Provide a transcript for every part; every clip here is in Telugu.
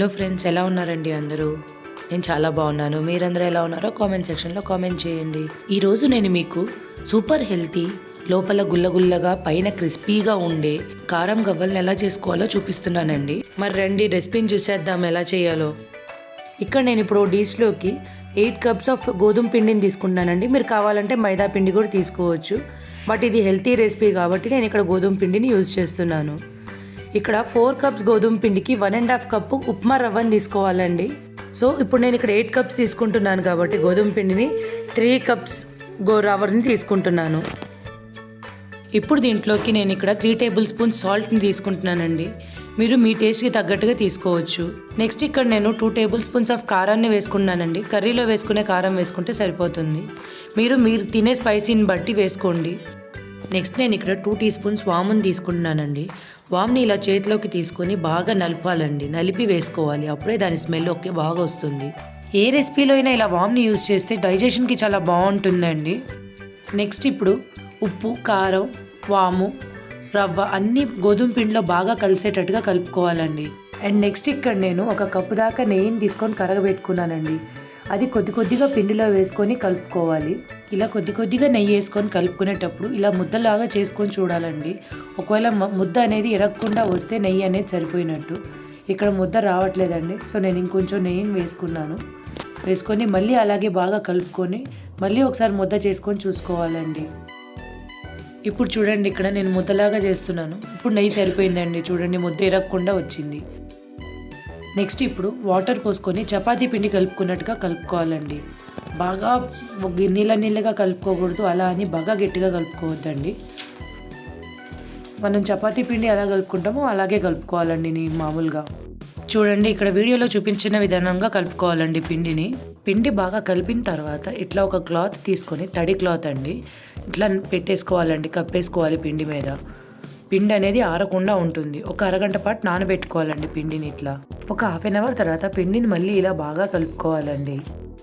హలో ఫ్రెండ్స్ ఎలా ఉన్నారండి అందరూ? నేను చాలా బాగున్నాను. మీరందరూ ఎలా ఉన్నారో కామెంట్ సెక్షన్లో కామెంట్ చేయండి. ఈరోజు నేను మీకు సూపర్ హెల్తీ లోపల గుల్లగుల్లగా పైన క్రిస్పీగా ఉండే కారం గవ్వల్ని ఎలా చేసుకోవాలో చూపిస్తున్నానండి. మరి రండి రెసిపీని చూసేద్దాం ఎలా చేయాలో. ఇక్కడ నేను ఇప్పుడు డిష్లోకి ఎయిట్ కప్స్ ఆఫ్ గోధుమ పిండిని తీసుకుంటున్నానండి. మీరు కావాలంటే మైదా పిండి కూడా తీసుకోవచ్చు. బట్ ఇది హెల్తీ రెసిపీ కాబట్టి నేను ఇక్కడ గోధుమ పిండిని యూజ్ చేస్తున్నాను. ఇక్కడ ఫోర్ కప్స్ గోధుమ పిండికి one and half cup upma రవ్వని తీసుకోవాలండి. సో ఇప్పుడు నేను ఇక్కడ ఎయిట్ కప్స్ తీసుకుంటున్నాను కాబట్టి గోధుమ పిండిని త్రీ కప్స్ గో రవ్వని తీసుకుంటున్నాను. ఇప్పుడు దీంట్లోకి నేను ఇక్కడ త్రీ టేబుల్ స్పూన్ సాల్ట్ని తీసుకుంటున్నానండి. మీరు మీ టేస్ట్కి తగ్గట్టుగా తీసుకోవచ్చు. నెక్స్ట్ ఇక్కడ నేను టూ టేబుల్ స్పూన్స్ ఆఫ్ కారాన్ని వేసుకున్నానండి. కర్రీలో వేసుకునే కారం వేసుకుంటే సరిపోతుంది. మీరు మీరు తినే స్పైసీని బట్టి వేసుకోండి. నెక్స్ట్ నేను ఇక్కడ టూ టీ స్పూన్స్ వాముని తీసుకుంటున్నానండి. వామ్ని ఇలా చేతిలోకి తీసుకొని బాగా నలపాలండి. నలిపి వేసుకోవాలి. అప్పుడే దాని స్మెల్ ఒకే బాగా వస్తుంది. ఏ రెసిపీలో అయినా ఇలా వామ్ని యూజ్ చేస్తే డైజెషన్కి చాలా బాగుంటుందండి. నెక్స్ట్ ఇప్పుడు ఉప్పు కారం వాము రవ్వ అన్నీ గోధుమ పిండిలో బాగా కలిసేటట్టుగా కలుపుకోవాలండి. అండ్ నెక్స్ట్ ఇక్కడ నేను ఒక కప్పు దాకా నెయ్యిని తీసుకొని కరగబెట్టుకున్నానండి. అది కొద్ది కొద్దిగా పిండిలో వేసుకొని కలుపుకోవాలి. ఇలా కొద్ది కొద్దిగా నెయ్యి వేసుకొని కలుపుకునేటప్పుడు ఇలా ముద్దలాగా చేసుకొని చూడాలండి. ఒకవేళ ముద్ద అనేది ఎరగకుండా వస్తే నెయ్యి అనేది సరిపోయినట్టు. ఇక్కడ ముద్ద రావట్లేదండి. సో నేను ఇంకొంచెం నెయ్యిని వేసుకున్నాను. వేసుకొని మళ్ళీ అలాగే బాగా కలుపుకొని మళ్ళీ ఒకసారి ముద్ద చేసుకొని చూసుకోవాలండి. ఇప్పుడు చూడండి ఇక్కడ నేను ముద్దలాగా చేస్తున్నాను. ఇప్పుడు నెయ్యి సరిపోయిందండి. చూడండి ముద్ద ఎరగకుండా వచ్చింది. నెక్స్ట్ ఇప్పుడు వాటర్ పోసుకొని చపాతీ పిండి కలుపుకున్నట్టుగా కలుపుకోవాలండి. బాగా నీళ్ళ నీళ్ళగా కలుపుకోకూడదు అలా అని బాగా గట్టిగా కలుపుకోవద్దండి. మనం చపాతీ పిండి ఎలా కలుపుకుంటామో అలాగే కలుపుకోవాలండి నీ మామూలుగా. చూడండి ఇక్కడ వీడియోలో చూపించిన విధానంగా కలుపుకోవాలండి పిండిని. పిండి బాగా కలిపిన తర్వాత ఇట్లా ఒక క్లాత్ తీసుకొని తడి క్లాత్ అండి ఇట్లా పెట్టేసుకోవాలండి కప్పేసుకోవాలి పిండి మీద. పిండి అనేది ఆరకుండా ఉంటుంది. ఒక అరగంట పాటు నానబెట్టుకోవాలండి పిండిని ఇట్లా. ఒక హాఫ్ అన్ అవర్ తర్వాత పిండిని మళ్ళీ ఇలా బాగా కలుపుకోవాలండి.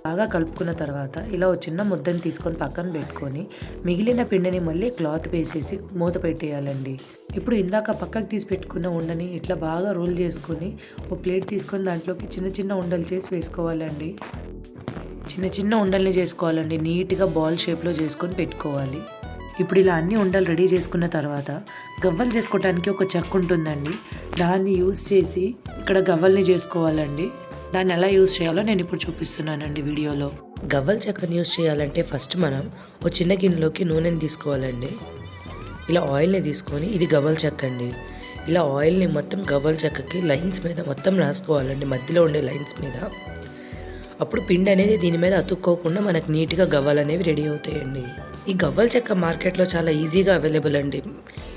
బాగా కలుపుకున్న తర్వాత ఇలా ఒక చిన్న ముద్దని తీసుకొని పక్కన పెట్టుకొని మిగిలిన పిండిని మళ్ళీ క్లాత్ వేసేసి మూత పెట్టేయాలండి. ఇప్పుడు ఇందాక పక్కకు తీసి పెట్టుకున్న ఉండని ఇట్లా బాగా రోల్ చేసుకొని ఒక ప్లేట్ తీసుకొని దాంట్లోకి చిన్న చిన్న ఉండలు చేసి వేసుకోవాలండి. చిన్న చిన్న ఉండల్ని చేసుకోవాలండి. నీట్గా బాల్ షేప్లో చేసుకొని పెట్టుకోవాలి. ఇప్పుడు ఇలా అన్ని ఉండలు రెడీ చేసుకున్న తర్వాత గవ్వలు చేసుకోవడానికి ఒక చెక్క ఉంటుందండి. దాన్ని యూజ్ చేసి ఇక్కడ గవ్వల్ని చేసుకోవాలండి. దాన్ని ఎలా యూజ్ చేయాలో నేను ఇప్పుడు చూపిస్తున్నానండి వీడియోలో. గవ్వల చెక్కని యూజ్ చేయాలంటే ఫస్ట్ మనం ఒక చిన్న గిన్నెలోకి నూనెని తీసుకోవాలండి. ఇలా ఆయిల్ని తీసుకొని ఇది గవ్వల చెక్క అండి. ఇలా ఆయిల్ని మొత్తం గవ్వల చెక్కకి లైన్స్ మీద మొత్తం రాసుకోవాలండి. మధ్యలో ఉండే లైన్స్ మీద. అప్పుడు పిండి అనేది దీని మీద అతుక్కోకుండా మనకు నీట్గా గవ్వలు అనేవి రెడీ అవుతాయండి. ఈ గవ్వల చెక్క మార్కెట్లో చాలా ఈజీగా అవైలబుల్ అండి.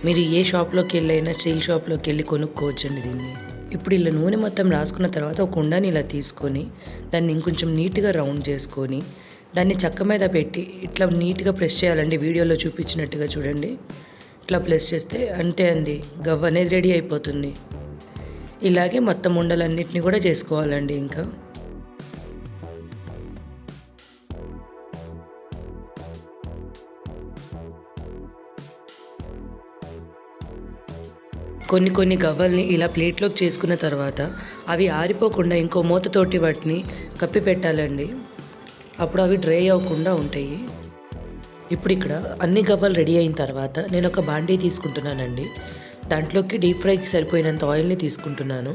మీరు ఏ షాప్లోకి వెళ్ళైనా స్టీల్ షాప్లోకి వెళ్ళి కొనుక్కోవచ్చండి దీన్ని. ఇప్పుడు ఇలా నూనె మొత్తం రాసుకున్న తర్వాత ఒక ఉండని ఇలా తీసుకొని దాన్ని ఇంకొంచెం నీట్గా రౌండ్ చేసుకొని దాన్ని చెక్క మీద పెట్టి ఇట్లా నీట్గా ప్రెస్ చేయాలండి. వీడియోలో చూపించినట్టుగా చూడండి. ఇట్లా ప్రెస్ చేస్తే అంతే అండి గవ్వ అనేది రెడీ అయిపోతుంది. ఇలాగే మొత్తం ఉండలన్నిటిని కూడా చేసుకోవాలండి ఇంకా. కొన్ని కొన్ని గవ్వల్ని ఇలా ప్లేట్లోకి చేసుకున్న తర్వాత అవి ఆరిపోకుండా ఇంకో మూతతోటి వాటిని కప్పి పెట్టాలండి. అప్పుడు అవి డ్రై అవ్వకుండా ఉంటాయి. ఇప్పుడు ఇక్కడ అన్ని గవ్వలు రెడీ అయిన తర్వాత నేను ఒక బాండీ తీసుకుంటున్నానండి. దాంట్లోకి డీప్ ఫ్రైకి సరిపోయినంత ఆయిల్ని తీసుకుంటున్నాను.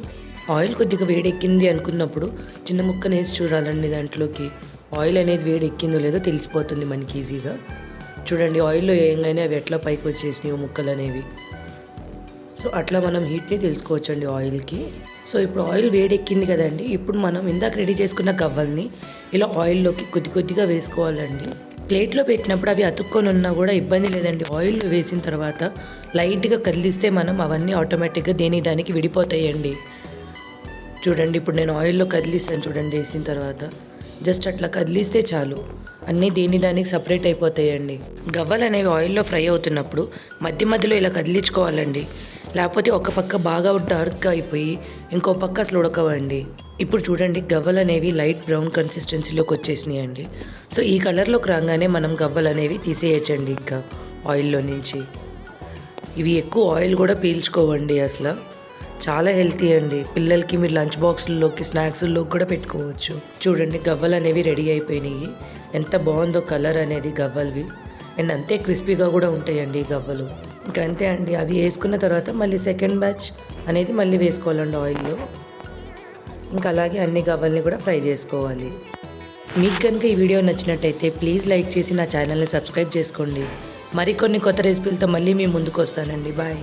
ఆయిల్ కొద్దిగా వేడెక్కింది అనుకున్నప్పుడు చిన్న ముక్కను వేసి చూడాలండి దాంట్లోకి. ఆయిల్ అనేది వేడెక్కిందో లేదో తెలిసిపోతుంది మనకి ఈజీగా. చూడండి ఆయిల్లో ఏంగానే అవి ఎట్లా పైకి వచ్చేసినాయి ముక్కలు అనేవి సో అట్లా మనం హీట్ని తెలుసుకోవచ్చండి ఆయిల్కి సో ఇప్పుడు ఆయిల్ వేడెక్కింది కదండి ఇప్పుడు మనం ఇందాక రెడీ చేసుకున్న గవ్వల్ని ఇలా ఆయిల్లోకి కొద్ది కొద్దిగా వేసుకోవాలండి. ప్లేట్లో పెట్టినప్పుడు అవి అతుక్కొని ఉన్నా కూడా ఇబ్బంది లేదండి. ఆయిల్ వేసిన తర్వాత లైట్గా కదిలిస్తే మనం అవన్నీ ఆటోమేటిక్గా దేని దానికి విడిపోతాయండి. చూడండి ఇప్పుడు నేను ఆయిల్లో కదిలిస్తాను చూడండి వేసిన తర్వాత. జస్ట్ అట్లా కదిలిస్తే చాలు. అన్నీ దేని దానికి సపరేట్ అయిపోతాయండి. గవ్వలు అనేవి ఆయిల్లో ఫ్రై అవుతున్నప్పుడు మధ్య మధ్యలో ఇలా కదిలించుకోవాలండి. లేకపోతే ఒక పక్క బాగా డార్క్గా అయిపోయి ఇంకో పక్క అసలు ఉడకవండి. ఇప్పుడు చూడండి గవ్వలు అనేవి లైట్ బ్రౌన్ కన్సిస్టెన్సీలోకి వచ్చేసినాయి అండి. సో ఈ కలర్లోకి రాగానే మనం గవ్వలు అనేవి తీసేయచ్చండి ఇంకా ఆయిల్లో నుంచి. ఇవి ఎక్కువ ఆయిల్ కూడా పీల్చుకోవండి అసలు. చాలా హెల్తీ అండి. పిల్లలకి మీరు లంచ్ బాక్స్లోకి స్నాక్స్లోకి కూడా పెట్టుకోవచ్చు. చూడండి గవ్వలు అనేవి రెడీ అయిపోయినాయి. ఎంత బాగుందో కలర్ అనేది గవ్వలవి. అండ్ అంతే క్రిస్పీగా కూడా ఉంటాయండి ఈ గవ్వలు. ఇంకా అంతే అండి. అవి వేసుకున్న తర్వాత మళ్ళీ సెకండ్ బ్యాచ్ అనేది మళ్ళీ వేసుకోవాలండి ఆయిల్లో ఇంకా అలాగే అన్ని గవ్వల్ని కూడా ఫ్రై చేసుకోవాలి. మీకు కనుక ఈ వీడియో నచ్చినట్టయితే ప్లీజ్ లైక్ చేసి నా ఛానల్ని సబ్స్క్రైబ్ చేసుకోండి. మరికొన్ని కొత్త రెసిపీలతో మళ్ళీ మీ ముందుకు వస్తానండి. బాయ్